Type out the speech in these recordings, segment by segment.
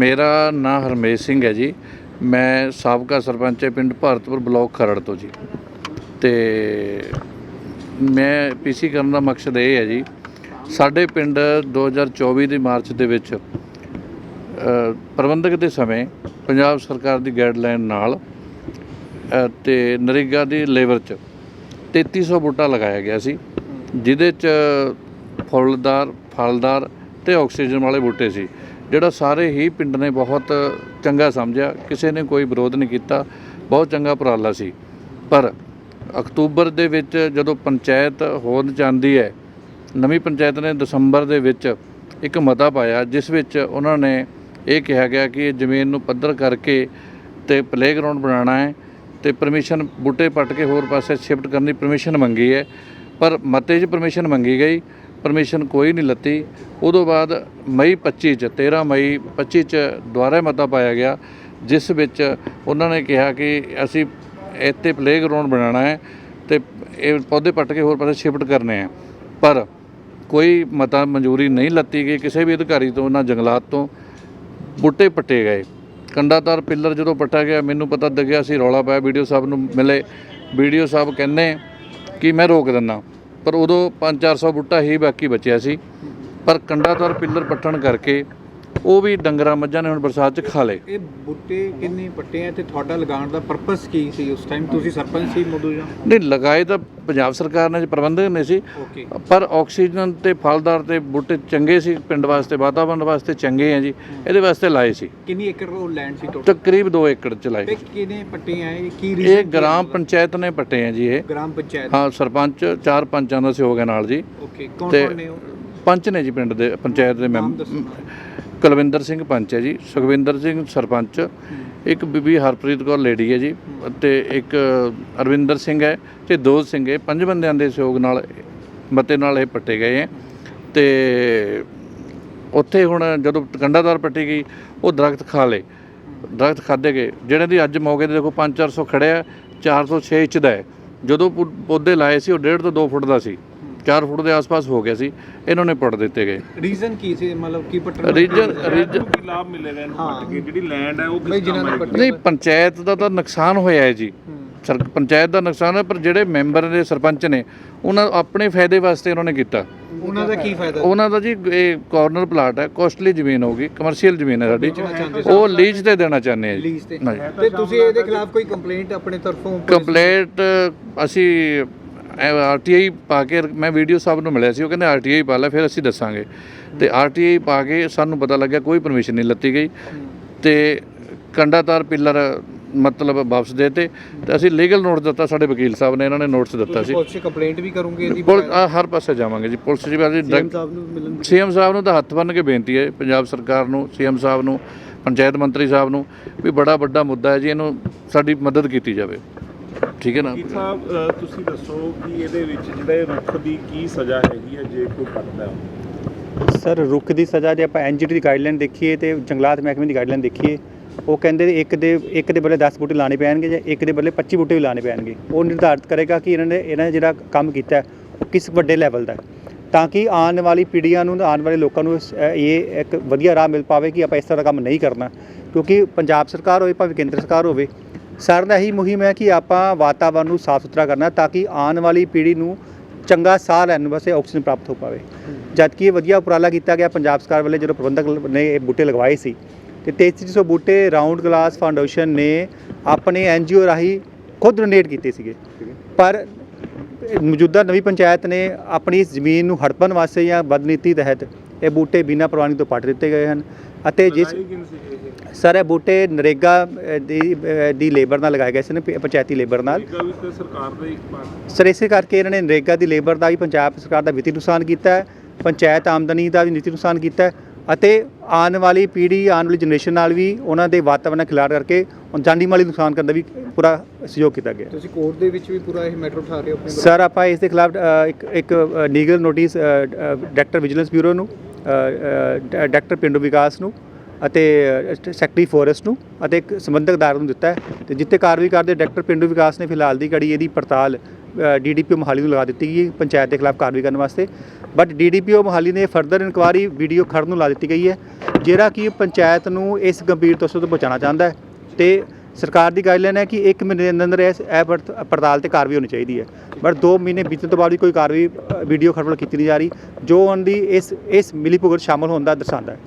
ਮੇਰਾ ਨਾਂ ਹਰਮੇਸ਼ ਸਿੰਘ ਹੈ ਜੀ। ਮੈਂ ਸਾਬਕਾ ਸਰਪੰਚ ਹੈ ਪਿੰਡ ਭਾਰਤਪੁਰ ਬਲਾਕ ਖਰੜ ਤੋਂ ਜੀ। ਤੇ ਮੈਂ ਪੀਸੀ ਕਰਨ ਦਾ ਮਕਸਦ ਇਹ ਹੈ ਜੀ ਸਾਡੇ ਪਿੰਡ 2024 ਦੀ ਮਾਰਚ ਦੇ ਵਿੱਚ ਪ੍ਰਬੰਧਕ ਦੇ ਸਮੇਂ ਪੰਜਾਬ ਸਰਕਾਰ ਦੀ ਗਾਈਡਲਾਈਨ ਨਾਲ ਅ, ਤੇ ਨਰੇਗਾ ਦੀ ਲੇਬਰ 'ਚ 3300 ਬੂਟਾ ਲਗਾਇਆ ਗਿਆ ਸੀ ਜਿਹਦੇ 'ਚ ਫੁੱਲਦਾਰ ਫਲਦਾਰ ਤੇ ਆਕਸੀਜਨ ਵਾਲੇ ਬੂਟੇ ਸੀ। ਜਿਹੜਾ ਸਾਰੇ ਹੀ ਪਿੰਡ ਨੇ ਬਹੁਤ ਚੰਗਾ ਸਮਝਿਆ, ਕਿਸੇ ਨੇ ਕੋਈ ਵਿਰੋਧ ਨਹੀਂ ਕੀਤਾ, ਬਹੁਤ ਚੰਗਾ ਉਪਰਾਲਾ ਸੀ। ਪਰ ਅਕਤੂਬਰ ਦੇ ਵਿੱਚ ਜਦੋਂ ਪੰਚਾਇਤ ਹੋਣ ਜਾਂਦੀ ਹੈ, ਨਵੀਂ ਪੰਚਾਇਤ ਨੇ ਦਸੰਬਰ ਦੇ ਵਿੱਚ ਇੱਕ ਮਤਾ ਪਾਇਆ, ਜਿਸ ਵਿੱਚ ਉਹਨਾਂ ਨੇ ਇਹ ਕਿਹਾ ਗਿਆ ਕਿ ਇਹ ਜ਼ਮੀਨ ਨੂੰ ਪੱਧਰ ਕਰਕੇ ਤੇ ਪਲੇਗਰਾਉਂਡ ਬਣਾਉਣਾ ਹੈ ਤੇ ਪਰਮਿਸ਼ਨ ਬੂਟੇ ਪੱਟ ਕੇ ਹੋਰ ਪਾਸੇ ਸ਼ਿਫਟ ਕਰਨ ਦੀ ਪਰਮਿਸ਼ਨ ਮੰਗੀ ਹੈ। ਪਰ ਮਤੇ 'ਚ ਪਰਮਿਸ਼ਨ ਮੰਗੀ ਗਈ ਪਰਮਿਸ਼ਨ ਕੋਈ ਨਹੀਂ ਲੱਤੀ। ਉਦੋਂ ਬਾਅਦ ਮਈ 25 ਚ 13 ਮਈ 25 ਚ ਦੁਬਾਰਾ ਮਤਾ ਪਾਇਆ ਗਿਆ, ਜਿਸ ਵਿੱਚ ਉਹਨਾਂ ਨੇ ਕਿਹਾ ਕਿ ਅਸੀਂ ਇੱਥੇ ਪਲੇਗਰਾਉਂਡ ਬਣਾਉਣਾ ਹੈ ਤੇ ਇਹ ਪੌਦੇ ਪੱਟ ਕੇ ਹੋਰ ਪਾਸੇ ਸ਼ਿਫਟ ਕਰਨੇ ਆ ਪਰ ਕੋਈ ਮਤਾ ਮਨਜ਼ੂਰੀ ਨਹੀਂ ਲੱਤੀ ਗਈ, ਕਿਸੇ ਵੀ ਅਧਿਕਾਰੀ ਤੋਂ ਨਾ ਜੰਗਲਾਤ ਤੋਂ। ਬੂਟੇ ਪੱਟੇ ਗਏ। ਕੰਡਾਤਾਰ ਪਿੱਲਰ ਜਦੋਂ ਪੱਟਾ ਗਿਆ, ਮੈਨੂੰ ਪਤਾ ਲੱਗਿਆ ਸੀ ਰੌਲਾ ਪਾਇਆ, ਵੀਡੀਓ ਸਾਹਿਬ ਨੂੰ ਮਿਲੇ। ਵੀਡੀਓ ਸਾਹਿਬ ਕਹਿੰਦੇ ਕਿ ਮੈਂ ਰੋਕ ਦਿੰਦਾ। ਪਰ ਉਦੋਂ 5-400 ਬੂਟਾ ਹੀ ਬਾਕੀ ਬਚਿਆ ਸੀ। ਪਰ ਕੰਡਾਤਾਰ ਪਿੱਲਰ ਪੱਟਣ ਕਰਕੇ ਉਹ ਵੀ ਡੰਗਰਾਂ ਮੱਝਾਂ ਨੇ ਹੁਣ ਬਰਸਾਤ 'ਚ ਖਾ ਲਏ। ਇਹ ਬੂਟੇ ਕਿੰਨੇ ਪੱਟੇ ਆ? ਤੇ ਤੁਹਾਡਾ ਲਗਾਉਣ ਦਾ ਪਰਪਸ ਕੀ ਸੀ ਉਸ ਟਾਈਮ ਤੁਸੀਂ ਸਰਪੰਚ ਸੀ ਮੋਦੂ ਜਾਂ? ਨਹੀਂ ਲਗਾਏ ਤਾਂ ਪੰਜਾਬ ਸਰਕਾਰ ਨੇ ਪ੍ਰਬੰਧਕ ਨੇ ਸੀ। ਓਕੇ ਪਰ ਆਕਸੀਜਨ ਤੇ ਫਲਦਾਰ ਤੇ ਬੂਟੇ ਚੰਗੇ ਸੀ ਪਿੰਡ ਵਾਸਤੇ ਵਾਤਾਵਰਣ ਵਾਸਤੇ ਚੰਗੇ ਆ ਜੀ। ਇਹਦੇ ਵਾਸਤੇ ਲਾਏ ਸੀ। ਕਿੰਨੀ ਏਕੜ ਉਹ ਲੈਂਡ ਸੀ ਟੋਟਲ ਤਕਰੀਬ 2 ਏਕੜ ਚ ਲਾਏ ਤੇ ਕਿੰਨੇ ਪੱਟੇ ਆ? ਇਹ ਕੀ ਇਹ reason ਗ੍ਰਾਮ ਪੰਚਾਇਤ ਨੇ ਪੱਟੇ ਆ ਜੀ ਇਹ। ਗ੍ਰਾਮ ਪੰਚਾਇਤ? ਹਾਂ ਸਰਪੰਚ ਚਾਰ ਪੰਚਾਂ ਦਾ ਸਹਿਯੋਗ ਹੈ ਨਾਲ ਜੀ। ਓਕੇ ਕੌਣ ਤੇ ਕੌਣ ਨੇ ਉਹ? ਪੰਚ ਨੇ ਜੀ ਪਿੰਡ ਦੇ ਪੰਚਾਇਤ ਦੇ ਨਾਮ ਮੈਂਬਰ ਦੱਸੋ। ਕੁਲਵਿੰਦਰ ਸਿੰਘ ਪੰਚ ਹੈ ਜੀ। ਸੁਖਵਿੰਦਰ ਸਿੰਘ ਸਰਪੰਚ, ਇੱਕ ਬੀਬੀ ਹਰਪ੍ਰੀਤ ਕੌਰ ਲੇਡੀ ਹੈ ਜੀ ਤੇ ਇੱਕ ਅਰਵਿੰਦਰ ਸਿੰਘ ਹੈ ਤੇ ਦੋ ਸਿੰਘ ਹੈ। ਪੰਜ ਬੰਦਿਆਂ ਦੇ ਸਹਿਯੋਗ ਨਾਲ ਮਤੇ ਨਾਲ ਇਹ ਪੱਟੇ ਗਏ ਹੈ। ਤੇ ਉੱਥੇ ਹੁਣ ਜਦੋਂ ਕੰਡਾਦਾਰ ਪੱਟੀ ਗਈ, ਉਹ ਦਰਖਤ ਖਾ ਲਏ। ਦਰਖਤ ਖਾਦੇ ਗਏ। ਜਿਹੜੇ ਦੀ ਅੱਜ ਮੌਕੇ ਤੇ ਦੇਖੋ 5-400 ਖੜਿਆ 406 ਇੰਚ ਦਾ ਹੈ। ਜਦੋਂ ਪੌਦੇ ਲਾਏ ਸੀ, ਉਹ 1.5 ਤੋਂ 2 ਫੁੱਟ ਦਾ ਸੀ। 4 ਫੁੱਟ ਦੇ ਆਸ-ਪਾਸ ਹੋ ਗਿਆ ਸੀ ਇਹਨਾਂ ਨੇ ਪੱਟ ਦਿੱਤੇ ਗਏ। ਰੀਜ਼ਨ ਕੀ ਸੀ? ਮਤਲਬ ਕੀ ਪੱਟਣ ਰੀਜਨ ਰੀਜਨ ਕੀ ਲਾਭ ਮਿਲੇਗਾ ਇਹਨੂੰ ਪੱਟ ਕੇ? ਜਿਹੜੀ ਲੈਂਡ ਹੈ ਉਹ ਕਿਸ ਨੇ ਪੱਟੇ ਨਹੀਂ ਪੰਚਾਇਤ ਦਾ ਤਾਂ ਨੁਕਸਾਨ ਹੋਇਆ ਹੈ ਜੀ। ਸਰ ਪੰਚਾਇਤ ਦਾ ਨੁਕਸਾਨ ਹੈ ਪਰ ਜਿਹੜੇ ਮੈਂਬਰ ਦੇ ਸਰਪੰਚ ਨੇ ਉਹਨਾਂ ਆਪਣੇ ਫਾਇਦੇ ਵਾਸਤੇ ਉਹਨਾਂ ਨੇ ਕੀਤਾ। ਉਹਨਾਂ ਦਾ ਕੀ ਫਾਇਦਾ? ਉਹਨਾਂ ਦਾ ਜੀ ਇਹ ਕਾਰਨਰ ਪਲਾਟ ਹੈ ਕੋਸਟਲੀ ਜ਼ਮੀਨ ਹੋਗੀ ਕਮਰਸ਼ੀਅਲ ਜ਼ਮੀਨ ਹੈ ਸਾਡੀ। ਉਹ ਲੀਜ਼ ਤੇ ਦੇਣਾ ਚਾਹੁੰਦੇ ਆ ਜੀ। ਤੇ। ਤੁਸੀਂ ਇਹਦੇ ਖਿਲਾਫ ਕੋਈ ਕੰਪਲੇਂਟ ਆਪਣੇ ਤਰਫੋਂ? ਕੰਪਲੇਂਟ ਅਸੀਂ ਆਰਟੀਆਈ ਪਾ ਕੇ ਮੈਂ ਵੀਡੀਓ ਸਾਹਿਬ ਨੂੰ ਮਿਲਿਆ ਸੀ ਉਹ ਕਹਿੰਦੇ ਆਰਟੀਆਈ ਪਾ ਲੈ ਫਿਰ ਅਸੀਂ ਦੱਸਾਂਗੇ। ਤੇ ਆਰਟੀਆਈ ਪਾ ਕੇ ਸਾਨੂੰ ਪਤਾ ਲੱਗਿਆ ਕੋਈ ਪਰਮਿਸ਼ਨ ਨਹੀਂ ਲੱਤੀ ਗਈ। ਤੇ ਕੰਡਾਤਾਰ ਪਿੱਲਰ ਮਤਲਬ ਵਾਪਸ ਦੇਤੇ। ਤੇ ਅਸੀਂ ਲੀਗਲ ਨੋਟਿਸ ਦਿੱਤਾ ਸਾਡੇ ਵਕੀਲ ਸਾਹਿਬ ਨੇ ਇਹਨਾਂ ਨੇ ਨੋਟਿਸ ਦਿੱਤਾ ਸੀ। ਪੁਲਿਸ ਕੰਪਲੇਂਟ ਵੀ ਕਰੋਗੇ ਇਹਦੀ ਹਰ ਪਾਸੇ ਜਾਵਾਂਗੇ ਜੀ ਪੁਲਿਸ ਜੀ ਮਿਲਣ ਸੀਐਮ ਸਾਹਿਬ ਨੂੰ ਤਾਂ ਹੱਥ ਬੰਨ੍ਹ ਕੇ ਬੇਨਤੀ ਹੈ ਪੰਜਾਬ ਸਰਕਾਰ ਨੂੰ ਸੀਐਮ ਸਾਹਿਬ ਨੂੰ ਪੰਚਾਇਤ ਮੰਤਰੀ ਸਾਹਿਬ ਨੂੰ ਵੀ ਬੜਾ ਵੱਡਾ ਮੁੱਦਾ ਹੈ ਜੀ ਇਹਨੂੰ ਸਾਡੀ ਮਦਦ ਕੀਤੀ ਜਾਵੇ। ਠੀਕ ਹੈ ਨਾ? ਕੀ ਸਾਹਿਬ ਅ, ਤੁਸੀਂ ਦੱਸੋ ਕਿ ਇਹਦੇ ਵਿੱਚ ਜਿਹੜੇ ਰੁੱਖ ਦੀ ਕੀ ਸਜ਼ਾ ਹੈਗੀ ਹੈ ਜੇ ਕੋਈ ਪੱਟਦਾ ਹੈ ਸਰ ਰੁੱਖ ਦੀ ਸਜ਼ਾ ਜੇ ਆਪਾਂ ਐਨਜੀਟੀ ਦੀ ਗਾਈਡਲਾਈਨ ਦੇਖੀਏ ਤੇ ਜੰਗਲਾਤ ਮਹਿਕਮੇ ਦੀ ਗਾਈਡਲਾਈਨ ਦੇਖੀਏ ਉਹ ਕਹਿੰਦੇ ਨੇ ਇੱਕ ਦੇ ਇੱਕ ਦੇ ਬਦਲੇ 10 ਬੂਟੇ ਲਾਣੇ ਪੈਣਗੇ ਜਾਂ ਇੱਕ ਦੇ ਬਦਲੇ 25 ਬੂਟੇ ਵੀ ਲਾਣੇ ਪੈਣਗੇ। ਉਹ ਨਿਰਧਾਰਿਤ ਕਰੇਗਾ ਕਿ ਇਹਨਾਂ ਨੇ ਇਹਨਾਂ ਨੇ ਜਿਹੜਾ ਕੰਮ ਕੀਤਾ ਹੈ, ਉਹ ਕਿਸ ਵੱਡੇ ਲੈਵਲ ਦਾ ਹੈ। ਤਾਂ ਕਿ ਆਉਣ ਵਾਲੀ ਪੀੜ੍ਹੀਆਂ ਨੂੰ ਆਉਣ ਵਾਲੇ ਲੋਕਾਂ ਨੂੰ ਇਸ- ਅ, ਇਹ ਇੱਕ ਵਧੀਆ ਰਾਹ ਮਿਲ ਪਾਵੇ ਕਿ ਆਪਾਂ ਇਸ ਤਰ੍ਹਾਂ ਦਾ ਕੰਮ ਨਹੀਂ ਕਰਨਾ। ਕਿਉਂਕਿ ਪੰਜਾਬ ਸਰਕਾਰ ਹੋਵੇ ਭਾਵੇਂ ਕੇਂਦਰ ਸਰਕਾਰ ਹੋਵੇ ਸਾਰਿਆਂ ਦਾ ਇਹੀ ਮੁਹਿੰਮ ਹੈ ਕਿ ਆਪਾਂ ਵਾਤਾਵਰਨ ਨੂੰ ਸਾਫ਼ ਸੁਥਰਾ ਕਰਨਾ ਤਾਂ ਕਿ ਆਉਣ ਵਾਲੀ ਪੀੜ੍ਹੀ ਨੂੰ ਚੰਗਾ ਸਾਹ ਲੈਣ ਵਾਸਤੇ ਆਕਸੀਜਨ ਪ੍ਰਾਪਤ ਹੋ ਪਾਵੇ। ਜਦ ਕਿ ਇਹ ਵਧੀਆ ਉਪਰਾਲਾ ਕੀਤਾ ਗਿਆ ਪੰਜਾਬ ਸਰਕਾਰ ਵੱਲੋਂ, ਜਦੋਂ ਪ੍ਰਬੰਧਕ ਨੇ ਇਹ ਬੂਟੇ ਲਗਵਾਏ ਸੀ। ਤੇ 3300 ਬੂਟੇ ਰਾਉਂਡ ਗਲਾਸ ਫਾਊਂਡੇਸ਼ਨ ਨੇ ਆਪਣੇ ਐਨਜੀਓ ਰਾਹੀਂ ਖੁਦ ਡੋਨੇਟ ਕੀਤੇ ਸੀਗੇ। ਪਰ ਮੌਜੂਦਾ ਨਵੀਂ ਪੰਚਾਇਤ ਨੇ ਆਪਣੀ ਜ਼ਮੀਨ ਨੂੰ ਹੜਪਣ ਵਾਸਤੇ ਜਾਂ ਬਦਨੀਤੀ ਤਹਿਤ ਇਹ ਬੂਟੇ ਬਿਨਾਂ ਪ੍ਰਵਾਨਗੀ ਤੋਂ ਪੱਟ ਦਿੱਤੇ ਗਏ ਹਨ ਅਤੇ ਜਿਸ ਸਰ ਇਹ ਬੂਟੇ ਨਰੇਗਾ ਦੀ ਦੀ ਲੇਬਰ ਨਾਲ ਲਗਾਏ ਗਏ ਸਨ ਪ- ਪੰਚਾਇਤੀ ਲੇਬਰ ਨਾਲ। ਸਰ ਇਸੇ ਕਰਕੇ ਇਹਨਾਂ ਨੇ ਨਰੇਗਾ ਦੀ ਲੇਬਰ ਦਾ ਵੀ ਪੰਜਾਬ ਸਰਕਾਰ ਦਾ ਵਿੱਤੀ ਨੁਕਸਾਨ ਕੀਤਾ ਹੈ ਪੰਚਾਇਤ ਆਮਦਨੀ ਦਾ ਵੀ ਨੀਤੀ ਨੁਕਸਾਨ ਕੀਤਾ ਹੈ ਅਤੇ ਆਉਣ ਵਾਲੀ ਪੀੜ੍ਹੀ ਆਉਣ ਵਾਲੀ ਜਨਰੇਸ਼ਨ ਨਾਲ ਵੀ ਉਹਨਾਂ ਦੇ ਵਾਤਾਵਰਣ ਨਾਲ ਖਿਲਾੜ ਕਰਕੇ ਉਹ ਜਾਨੀ ਮਾਲੀ ਨੁਕਸਾਨ ਕਰਨ ਦਾ ਵੀ ਪੂਰਾ ਸਹਿਯੋਗ ਕੀਤਾ ਗਿਆ। ਤੁਸੀਂ ਕੋਰਟ ਦੇ ਵਿੱਚ ਵੀ ਪੂਰਾ ਇਹ ਮੈਟਰ ਉਠਾ ਰਹੇ ਹੋ ਆਪਣੇ ਸਰ ਆਪਾਂ ਇਸ ਦੇ ਖਿਲਾਫ ਇੱਕ ਇੱਕ legal notice director vigilance bureau ਨੂੰ ਡਾਇਰੈਕਟਰ ਪਿੰਡੂ ਵਿਕਾਸ ਨੂੰ ਅਤੇ ਸੈਕਟਰੀ ਫੋਰੈਸਟ ਨੂੰ ਅਤੇ ਇੱਕ ਸੰਬੰਧਕ ਅਦਾਲਤ ਨੂੰ ਦਿੱਤਾ ਹੈ। ਤੇ ਜਿੱਥੇ ਕਾਰਵਾਈ ਕਰਦੇ ਡਾਇਰੈਕਟਰ ਪਿੰਡੂ ਵਿਕਾਸ ਨੇ ਫਿਲਹਾਲ ਦੀ ਘੜੀ ਇਹਦੀ ਪੜਤਾਲ ਡੀਡੀਪੀਓ ਮੋਹਾਲੀ ਨੂੰ ਲਗਾ ਦਿੱਤੀ ਗਈ ਹੈ ਪੰਚਾਇਤ ਦੇ ਖਿਲਾਫ ਕਾਰਵਾਈ ਕਰਨ ਵਾਸਤੇ। ਬਟ ਡੀਡੀਪੀਓ ਮੋਹਾਲੀ ਨੇ ਫਰਦਰ ਇਨਕੁਆਰੀ ਵੀਡੀਓ ਖੜਨ ਨੂੰ ਲਾ ਦਿੱਤੀ ਗਈ ਹੈ, ਜਿਹੜਾ ਕਿ ਪੰਚਾਇਤ ਨੂੰ ਇਸ ਗੰਭੀਰ ਤਸਵੀਰ ਤੋਂ ਬਚਾਉਣਾ ਚਾਹੁੰਦਾ ਹੈ। ਤੇ ਸਰਕਾਰ ਦੀ ਗਾਈਡਲਾਈਨ ਹੈ ਕਿ 1 ਮਹੀਨੇ ਦੇ ਅੰਦਰ ਅੰਦਰ ਇਸ ਇਹ ਪੜਤ- ਪੜਤਾਲ ਤੇ ਕਾਰਵਾਈ ਹੋਣੀ ਚਾਹੀਦੀ ਹੈ। ਪਰ 2 ਮਹੀਨੇ ਬੀਤਣ ਤੋਂ ਬਾਅਦ ਵੀ ਕੋਈ ਕਾਰਵਾਈ ਵੀਡੀਓ ਖਬਰ ਕੀਤੀ ਨਹੀਂ ਜਾ ਰਹੀ। ਜੋ ਉਹਨਾਂ ਦੀ ਇਸ ਇਸ ਮਿਲੀਭੁਗਤ ਸ਼ਾਮਲ ਹੋਣ ਦਾ ਦਰਸਾਉਂਦਾ ਹੈ।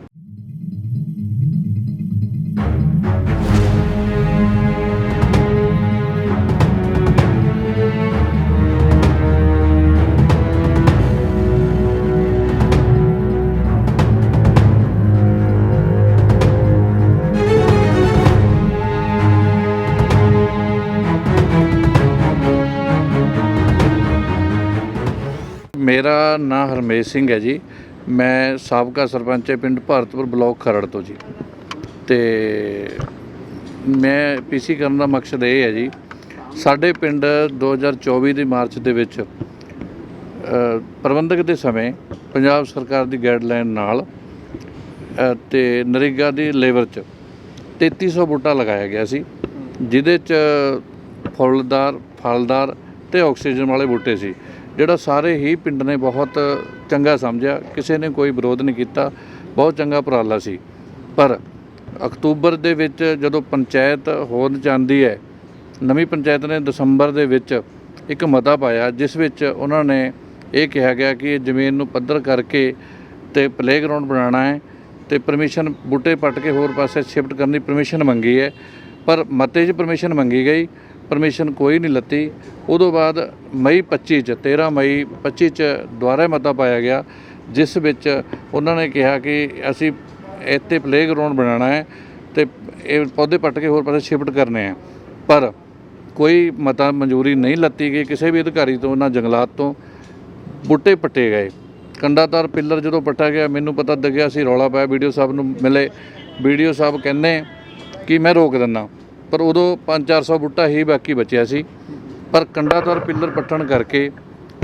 ਮੇਰਾ ਨਾਂ ਹਰਮੇਸ਼ ਸਿੰਘ ਹੈ ਜੀ। ਮੈਂ ਸਾਬਕਾ ਸਰਪੰਚ ਹੈ ਪਿੰਡ ਭਾਰਤਪੁਰ ਬਲਾਕ ਖਰੜ ਤੋਂ ਜੀ। ਤੇ ਮੈਂ ਪੀਸੀ ਕਰਨ ਦਾ ਮਕਸਦ ਇਹ ਹੈ ਜੀ ਸਾਡੇ ਪਿੰਡ 2024 ਦੀ ਮਾਰਚ ਦੇ ਵਿੱਚ ਪ੍ਰਬੰਧਕ ਦੇ ਸਮੇਂ ਪੰਜਾਬ ਸਰਕਾਰ ਦੀ ਗਾਈਡਲਾਈਨ ਨਾਲ ਅ, ਤੇ ਨਰੇਗਾ ਦੀ ਲੇਬਰ 'ਚ 3300 ਬੂਟਾ ਲਗਾਇਆ ਗਿਆ ਸੀ ਜਿਹਦੇ 'ਚ ਫੁੱਲਦਾਰ ਫਲਦਾਰ ਤੇ ਆਕਸੀਜਨ ਵਾਲੇ ਬੂਟੇ ਸੀ। ਜਿਹੜਾ ਸਾਰੇ ਹੀ ਪਿੰਡ ਨੇ ਬਹੁਤ ਚੰਗਾ ਸਮਝਿਆ, ਕਿਸੇ ਨੇ ਕੋਈ ਵਿਰੋਧ ਨਹੀਂ ਕੀਤਾ, ਬਹੁਤ ਚੰਗਾ ਉਪਰਾਲਾ ਸੀ। ਪਰ ਅਕਤੂਬਰ ਦੇ ਵਿੱਚ ਜਦੋਂ ਪੰਚਾਇਤ ਹੋਣ ਜਾਂਦੀ ਹੈ, ਨਵੀਂ ਪੰਚਾਇਤ ਨੇ ਦਸੰਬਰ ਦੇ ਵਿੱਚ ਇੱਕ ਮਤਾ ਪਾਇਆ, ਜਿਸ ਵਿੱਚ ਉਹਨਾਂ ਨੇ ਇਹ ਕਿਹਾ ਗਿਆ ਕਿ ਇਹ ਜ਼ਮੀਨ ਨੂੰ ਪੱਧਰ ਕਰਕੇ ਤੇ ਪਲੇਗਰਾਉਂਡ ਬਣਾਉਣਾ ਹੈ ਤੇ ਪਰਮਿਸ਼ਨ ਬੂਟੇ ਪੱਟ ਕੇ ਹੋਰ ਪਾਸੇ ਸ਼ਿਫਟ ਕਰਨ ਦੀ ਪਰਮਿਸ਼ਨ ਮੰਗੀ ਹੈ। ਪਰ ਮਤੇ 'ਚ ਪਰਮਿਸ਼ਨ ਮੰਗੀ ਗਈ ਪਰਮਿਸ਼ਨ ਕੋਈ ਨਹੀਂ ਲੱਤੀ। ਉਦੋਂ ਬਾਅਦ ਮਈ 25 ਚ 13 ਮਈ 25 ਚ ਦੁਬਾਰਾ ਮਤਾ ਪਾਇਆ ਗਿਆ, ਜਿਸ ਵਿੱਚ ਉਹਨਾਂ ਨੇ ਕਿਹਾ ਕਿ ਅਸੀਂ ਇੱਥੇ ਪਲੇਗਰਾਉਂਡ ਬਣਾਉਣਾ ਹੈ ਤੇ ਇਹ ਪੌਦੇ ਪੱਟ ਕੇ ਹੋਰ ਪਾਸੇ ਸ਼ਿਫਟ ਕਰਨੇ ਆ ਪਰ ਕੋਈ ਮਤਾ ਮਨਜ਼ੂਰੀ ਨਹੀਂ ਲੱਤੀ ਗਈ, ਕਿਸੇ ਵੀ ਅਧਿਕਾਰੀ ਤੋਂ ਨਾ ਜੰਗਲਾਤ ਤੋਂ। ਬੂਟੇ ਪੱਟੇ ਗਏ। ਕੰਡਾਤਾਰ ਪਿੱਲਰ ਜਦੋਂ ਪੱਟਾ ਗਿਆ, ਮੈਨੂੰ ਪਤਾ ਲੱਗਿਆ ਸੀ ਰੌਲਾ ਪਾਇਆ, ਵੀਡੀਓ ਸਾਹਿਬ ਨੂੰ ਮਿਲੇ। ਵੀਡੀਓ ਸਾਹਿਬ ਕਹਿੰਦੇ ਕਿ ਮੈਂ ਰੋਕ ਦਿੰਦਾ। ਪਰ ਉਦੋਂ 5-400 ਬੂਟਾ ਹੀ ਬਾਕੀ ਬਚਿਆ ਸੀ। ਪਰ ਕੰਡਾਤਾਰ ਪਿੱਲਰ ਪੱਟਣ ਕਰਕੇ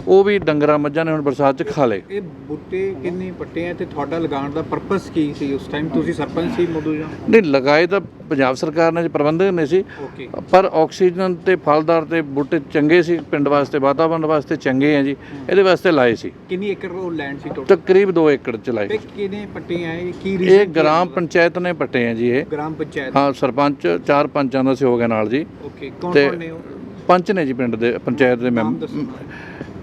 ਉਹ ਵੀ ਡੰਗਰਾਂ ਮੱਝਾਂ ਨੇ ਹੁਣ ਬਰਸਾਤ 'ਚ ਖਾ ਲਏ। ਇਹ ਬੂਟੇ ਕਿੰਨੇ ਪੱਟੇ ਆ? ਤੇ ਤੁਹਾਡਾ ਲਗਾਉਣ ਦਾ ਪਰਪਸ ਕੀ ਸੀ ਉਸ ਟਾਈਮ ਤੁਸੀਂ ਸਰਪੰਚ ਸੀ ਮੋਦੂ ਜਾਂ? ਨਹੀਂ ਲਗਾਏ ਤਾਂ ਪੰਜਾਬ ਸਰਕਾਰ ਨੇ ਜੀ ਪ੍ਰਬੰਧਕ ਨੇ ਸੀ। ਓਕੇ ਪਰ ਆਕਸੀਜਨ ਤੇ ਫਲਦਾਰ ਤੇ ਬੂਟੇ ਚੰਗੇ ਸੀ ਪਿੰਡ ਵਾਸਤੇ ਵਾਤਾਵਰਣ ਵਾਸਤੇ ਚੰਗੇ ਆ ਜੀ। ਇਹਦੇ ਵਾਸਤੇ ਲਾਏ ਸੀ। ਕਿੰਨੀ ਏਕੜ ਉਹ ਲੈਂਡ ਸੀ ਟੋਟਲ ਤਕਰੀਬ 2 ਏਕੜ ਚ ਲਾਏ ਤੇ ਕਿੰਨੇ ਪੱਟੇ ਆ? ਇਹ ਕੀ ਇਹ reason ਕੀ ਗ੍ਰਾਮ? ਪੰਚਾਇਤ ਨੇ ਪੱਟੇ ਆ ਜੀ ਇਹ। ਗ੍ਰਾਮ ਪੰਚਾਇਤ। ਹਾਂ ਸਰਪੰਚ ਚਾਰ ਪੰਚਾਂ ਦਾ ਸਹਿਯੋਗ ਹੈ ਨਾਲ ਜੀ। ਓਕੇ ਕੌਣ ਤੇ ਕੌਣ ਨੇ ਉਹ? ਪੰਚ ਨੇ ਜੀ ਪਿੰਡ ਦੇ ਪੰਚਾਇਤ ਦੇ ਨਾਮ ਮੈਂਬਰ ਦੱਸੋ।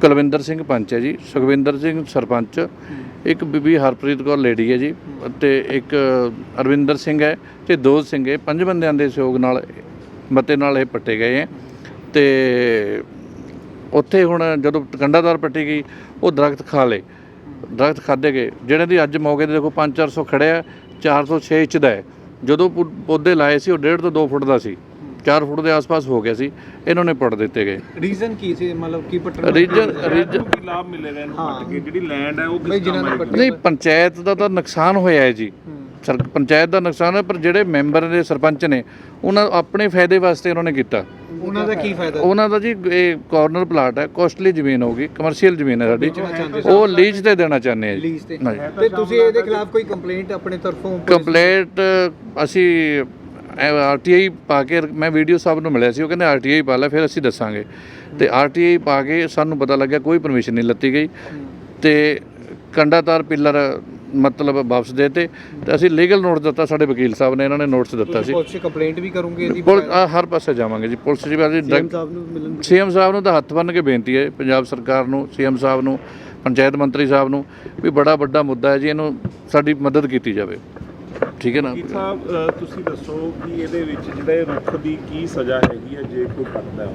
ਕੁਲਵਿੰਦਰ ਸਿੰਘ ਪੰਚ ਹੈ ਜੀ, ਸੁਖਵਿੰਦਰ ਸਿੰਘ ਸਰਪੰਚ, ਇੱਕ ਬੀਬੀ ਹਰਪ੍ਰੀਤ ਕੌਰ ਲੇਡੀ ਹੈ ਜੀ, ਅਤੇ ਇੱਕ ਅਰਵਿੰਦਰ ਸਿੰਘ ਹੈ ਤੇ ਦੋ ਸਿੰਘ ਹੈ। ਪੰਜ ਬੰਦਿਆਂ ਦੇ ਸਹਿਯੋਗ ਨਾਲ ਮਤੇ ਨਾਲ ਇਹ ਪੱਟੇ ਗਏ ਹੈ। ਤੇ ਉੱਥੇ ਹੁਣ ਜਦੋਂ ਕੰਡਾਦਾਰ ਪੱਟੀ ਗਈ, ਉਹ ਦਰਖਤ ਖਾ ਲਏ। ਦਰਖਤ ਖਾਦੇ ਗਏ। ਜਿਹੜੇ ਦੀ ਅੱਜ ਮੌਕੇ ਤੇ ਦੇਖੋ 5-400 ਖੜਿਆ 406 ਇੰਚ ਦਾ ਹੈ। ਜਦੋਂ ਪੌ- ਪੌਦੇ ਲਾਏ ਸੀ, ਉਹ 1.5 ਤੋਂ 2 ਫੁੱਟ ਦਾ ਸੀ। 4 ਫੁੱਟ ਦੇ ਆਸ-ਪਾਸ ਹੋ ਗਿਆ ਸੀ ਇਹਨਾਂ ਨੇ ਪੱਟ ਦਿੱਤੇ ਗਏ। ਰੀਜ਼ਨ ਕੀ ਸੀ? ਮਤਲਬ ਕੀ ਪੱਟਣ ਰੀਜਨ ਰੀਜਨ ਕੀ ਲਾਭ ਮਿਲੇਗਾ ਇਹਨੂੰ ਪੱਟ ਕੇ? ਜਿਹੜੀ ਲੈਂਡ ਹੈ ਉਹ ਕਿਸ ਕੰਮ ਆਏਗੀ ਨਹੀਂ ਪੰਚਾਇਤ ਦਾ ਤਾਂ ਨੁਕਸਾਨ ਹੋਇਆ ਹੈ ਜੀ। ਸਰ ਪੰਚਾਇਤ ਦਾ ਨੁਕਸਾਨ ਹੈ ਪਰ ਜਿਹੜੇ ਮੈਂਬਰ ਨੇ ਸਰਪੰਚ ਨੇ ਉਹਨਾਂ ਆਪਣੇ ਫਾਇਦੇ ਵਾਸਤੇ ਉਹਨਾਂ ਨੇ ਕੀਤਾ। ਉਹਨਾਂ ਦਾ ਕੀ ਫਾਇਦਾ? ਉਹਨਾਂ ਦਾ ਜੀ ਇਹ ਕਾਰਨਰ ਪਲਾਟ ਹੈ ਕੋਸਟਲੀ ਜ਼ਮੀਨ ਹੋਗੀ ਕਮਰਸ਼ੀਅਲ ਜ਼ਮੀਨ ਹੈ ਸਾਡੀ। ਉਹ ਲੀਜ਼ ਤੇ ਦੇਣਾ ਚਾਹੁੰਦੇ ਆ ਜੀ। ਲੀਜ਼। ਤੇ। ਤੁਸੀਂ ਇਹਦੇ ਖਿਲਾਫ ਕੋਈ ਕੰਪਲੇਂਟ ਆਪਣੇ ਤਰਫੋਂ? ਕੰਪਲੇਂਟ ਅਸੀਂ ਆਰਟੀਆਈ ਪਾ ਕੇ ਮੈਂ ਵੀਡੀਓ ਸਾਹਿਬ ਨੂੰ ਮਿਲਿਆ ਸੀ ਉਹ ਕਹਿੰਦੇ ਆਰਟੀਆਈ ਪਾ ਲੈ ਫਿਰ ਅਸੀਂ ਦੱਸਾਂਗੇ। ਤੇ ਆਰਟੀਆਈ ਪਾ ਕੇ ਸਾਨੂੰ ਪਤਾ ਲੱਗਿਆ ਕੋਈ ਪਰਮਿਸ਼ਨ ਨਹੀਂ ਲੱਤੀ ਗਈ। ਤੇ ਕੰਡਾਤਾਰ ਪਿੱਲਰ ਮਤਲਬ ਵਾਪਸ ਦੇਤੇ। ਤੇ ਅਸੀਂ ਲੀਗਲ ਨੋਟਿਸ ਦਿੱਤਾ ਸਾਡੇ ਵਕੀਲ ਸਾਹਿਬ ਨੇ ਇਹਨਾਂ ਨੇ ਨੋਟਿਸ ਦਿੱਤਾ ਸੀ। ਪੁਲਿਸ ਕੰਪਲੇਂਟ ਵੀ ਕਰੋਗੇ ਇਹਦੀ? ਹਰ ਪਾਸੇ ਜਾਵਾਂਗੇ ਜੀ ਪੁਲਿਸ ਜੀ ਬਾਰੇ ਸਾਹਿਬ ਨੂੰ ਮਿਲਣ ਸੀਐਮ ਸਾਹਿਬ ਨੂੰ ਤਾਂ ਹੱਥ ਬੰਨ੍ਹ ਕੇ ਬੇਨਤੀ ਹੈ ਪੰਜਾਬ ਸਰਕਾਰ ਨੂੰ ਸੀਐਮ ਸਾਹਿਬ ਨੂੰ ਪੰਚਾਇਤ ਮੰਤਰੀ ਸਾਹਿਬ ਨੂੰ ਵੀ ਬੜਾ ਵੱਡਾ ਮੁੱਦਾ ਹੈ ਜੀ ਇਹਨੂੰ ਸਾਡੀ ਮਦਦ ਕੀਤੀ ਜਾਵੇ। ਠੀਕ ਹੈ ਨਾ? ਕੀ ਸਾਹਿਬ ਅ, ਤੁਸੀਂ ਦੱਸੋ ਕਿ ਇਹਦੇ ਵਿੱਚ ਜਿਹੜਾ ਇਹ ਰੁੱਖ ਦੀ ਕੀ ਸਜ਼ਾ ਹੈਗੀ ਹੈ ਜੇ ਕੋਈ ਪੱਟਦਾ ਹੈ?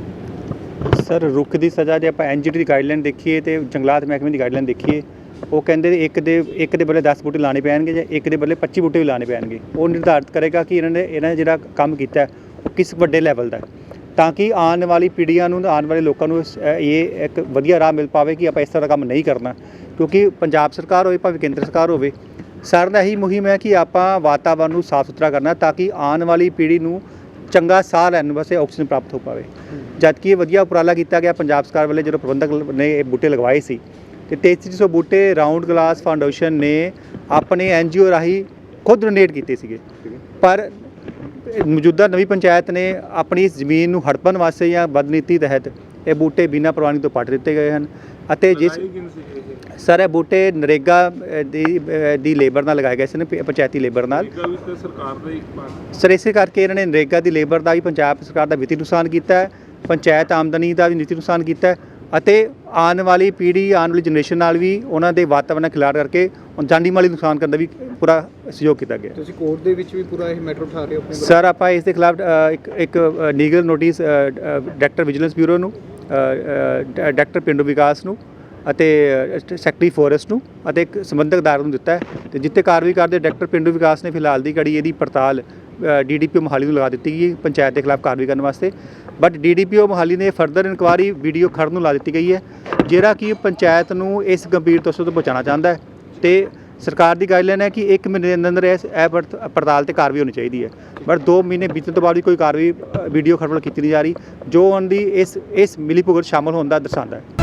ਸਰ ਰੁੱਖ ਦੀ ਸਜ਼ਾ ਜੇ ਆਪਾਂ ਐਨਜੀਟੀ ਦੀ ਗਾਈਡਲਾਈਨ ਦੇਖੀਏ ਤੇ ਜੰਗਲਾਤ ਮਹਿਕਮੇ ਦੀ ਗਾਈਡਲਾਈਨ ਦੇਖੀਏ ਉਹ ਕਹਿੰਦੇ ਨੇ ਇੱਕ ਦੇ ਇੱਕ ਦੇ ਬਦਲੇ 10 ਬੂਟੇ ਲਾਣੇ ਪੈਣਗੇ ਜਾਂ ਇੱਕ ਦੇ ਬਦਲੇ 25 ਬੂਟੇ ਵੀ ਲਾਣੇ ਪੈਣਗੇ। ਉਹ ਨਿਰਧਾਰਿਤ ਕਰੇਗਾ ਕਿ ਇਹਨਾਂ ਨੇ ਇਹਨਾਂ ਨੇ ਜਿਹੜਾ ਕੰਮ ਕੀਤਾ ਹੈ, ਉਹ ਕਿਸ ਵੱਡੇ ਲੈਵਲ ਦਾ ਹੈ। ਤਾਂ ਕਿ ਆਉਣ ਵਾਲੀ ਪੀੜ੍ਹੀਆਂ ਨੂੰ ਆਉਣ ਵਾਲੇ ਲੋਕਾਂ ਨੂੰ ਇਸ- ਅ, ਇਹ ਇੱਕ ਵਧੀਆ ਰਾਹ ਮਿਲ ਪਾਵੇ ਕਿ ਆਪਾਂ ਇਸ ਤਰ੍ਹਾਂ ਦਾ ਕੰਮ ਨਹੀਂ ਕਰਨਾ। ਕਿਉਂਕਿ ਪੰਜਾਬ ਸਰਕਾਰ ਹੋਵੇ ਭਾਵੇਂ ਕੇਂਦਰ ਸਰਕਾਰ ਹੋਵੇ ਸਾਰਿਆਂ ਦਾ ਇਹੀ ਮੁਹਿੰਮ ਹੈ ਕਿ ਆਪਾਂ ਵਾਤਾਵਰਣ ਨੂੰ ਸਾਫ਼ ਸੁਥਰਾ ਕਰਨਾ ਤਾਂ ਕਿ ਆਉਣ ਵਾਲੀ ਪੀੜ੍ਹੀ ਨੂੰ ਚੰਗਾ ਸਾਹ ਲੈਣ ਵਾਸਤੇ ਆਕਸੀਜਨ ਪ੍ਰਾਪਤ ਹੋ ਪਾਵੇ। ਜਦਕਿ ਇਹ ਵਧੀਆ ਉਪਰਾਲਾ ਕੀਤਾ ਗਿਆ ਪੰਜਾਬ ਸਰਕਾਰ ਵੱਲੋਂ, ਜਦੋਂ ਪ੍ਰਬੰਧਕ ਨੇ ਇਹ ਬੂਟੇ ਲਗਵਾਏ ਸੀ, ਤੇ 3300 ਬੂਟੇ ਰਾਉਂਡ ਗਲਾਸ ਫਾਊਂਡੇਸ਼ਨ ਨੇ ਆਪਣੇ ਐਨਜੀਓ ਰਾਹੀਂ ਖੁਦ ਡੋਨੇਟ ਕੀਤੇ ਸੀਗੇ। ਪਰ ਮੌਜੂਦਾ ਨਵੀਂ ਪੰਚਾਇਤ ਨੇ ਆਪਣੀ ਇਸ ਜ਼ਮੀਨ ਨੂੰ ਹੜਪਣ ਵਾਸਤੇ ਜਾਂ ਬਦਨੀਤੀ ਤਹਿਤ ਇਹ ਬੂਟੇ ਬਿਨਾਂ ਪ੍ਰਵਾਨਗੀ ਤੋਂ ਪੱਟ ਦਿੱਤੇ ਗਏ ਹਨ। ਅਤੇ ਜਿਸ ਸਰ ਇਹ ਬੂਟੇ ਨਰੇਗਾ ਦੀ ਦੀ ਲੇਬਰ ਨਾਲ ਲਗਾਏ ਗਏ ਸੀ ਨੇ ਪ- ਪੰਚਾਇਤੀ ਲੇਬਰ ਨਾਲ। ਸਰ ਇਸੇ ਕਰਕੇ ਇਹਨਾਂ ਨੇ ਨਰੇਗਾ ਦੀ ਲੇਬਰ ਦਾ ਵੀ ਪੰਜਾਬ ਸਰਕਾਰ ਦਾ ਵਿੱਤੀ ਨੁਕਸਾਨ ਕੀਤਾ ਹੈ ਪੰਚਾਇਤ ਆਮਦਨੀ ਦਾ ਵੀ ਵਿੱਤੀ ਨੁਕਸਾਨ ਕੀਤਾ ਹੈ ਅਤੇ ਆਉਣ ਵਾਲੀ ਪੀੜ੍ਹੀ ਆਉਣ ਵਾਲੀ ਜਨਰੇਸ਼ਨ ਨਾਲ ਵੀ ਉਹਨਾਂ ਦੇ ਵਾਤਾਵਰਨ ਖਿਲਾੜ ਕਰਕੇ ਉਹ ਜਾਨੀ ਮਾਲੀ ਨੁਕਸਾਨ ਕਰਨ ਦਾ ਵੀ ਪੂਰਾ ਸਹਿਯੋਗ ਕੀਤਾ ਗਿਆ। ਤੁਸੀਂ ਕੋਰਟ ਦੇ ਵਿੱਚ ਵੀ ਪੂਰਾ ਇਹ ਮੈਟਰ ਉਠਾ ਰਹੇ ਹੋ ਆਪਣੇ ਸਰ ਆਪਾਂ ਇਸ ਦੇ ਖਿਲਾਫ ਇੱਕ ਇੱਕ legal notice director vigilance bureau ਨੂੰ ਡਾਇਰੈਕਟਰ ਪਿੰਡੂ ਵਿਕਾਸ ਨੂੰ ਅਤੇ ਸੈਕਟਰੀ ਫੋਰੈਸਟ ਨੂੰ ਅਤੇ ਇੱਕ ਸੰਬੰਧਕ ਅਦਾਲਤ ਨੂੰ ਦਿੱਤਾ ਹੈ। ਤੇ ਜਿੱਤੇ ਕਾਰਵਾਈ ਕਰਦੇ ਡਾਇਰੈਕਟਰ ਪਿੰਡੂ ਵਿਕਾਸ ਨੇ ਫਿਲਹਾਲ ਦੀ ਘੜੀ ਇਹਦੀ ਪੜਤਾਲ ਡੀਡੀਪੀਓ ਮੋਹਾਲੀ ਨੂੰ ਲਗਾ ਦਿੱਤੀ ਗਈ ਪੰਚਾਇਤ ਦੇ ਖਿਲਾਫ ਕਾਰਵਾਈ ਕਰਨ ਵਾਸਤੇ। ਬਟ ਡੀਡੀਪੀਓ ਮੋਹਾਲੀ ਨੇ ਫਰਦਰ ਇਨਕੁਆਰੀ ਵੀਡੀਓ ਖੜਨ ਨੂੰ ਲਾ ਦਿੱਤੀ ਗਈ ਹੈ ਜਿਹੜਾ ਕਿ ਪੰਚਾਇਤ ਨੂੰ ਇਸ ਗੰਭੀਰ ਤਸਵੀਰ ਤੋਂ ਬਚਾਉਣਾ ਚਾਹੁੰਦਾ ਹੈ। ਤੇ ਸਰਕਾਰ ਦੀ ਗਾਈਡਲਾਈਨ ਹੈ ਕਿ 1 ਮਹੀਨੇ ਦੇ ਅੰਦਰ ਅੰਦਰ ਇਸ ਇਹ ਪੜਤ- ਪੜਤਾਲ ਤੇ ਕਾਰਵਾਈ ਹੋਣੀ ਚਾਹੀਦੀ ਹੈ। ਬਟ 2 ਮਹੀਨੇ ਬੀਤਣ ਤੋਂ ਬਾਅਦ ਵੀ ਕੋਈ ਕਾਰਵਾਈ ਵੀਡੀਓ ਖੜਵਲ ਕੀਤੀ ਨਹੀਂ ਜਾ ਰਹੀ। ਜੋ ਉਹਨਾਂ ਦੀ ਇਸ ਇਸ ਮਿਲੀ ਭੁਗਤ ਸ਼ਾਮਲ ਹੋਣ ਦਾ ਦਰਸਾਉਂਦਾ ਹੈ।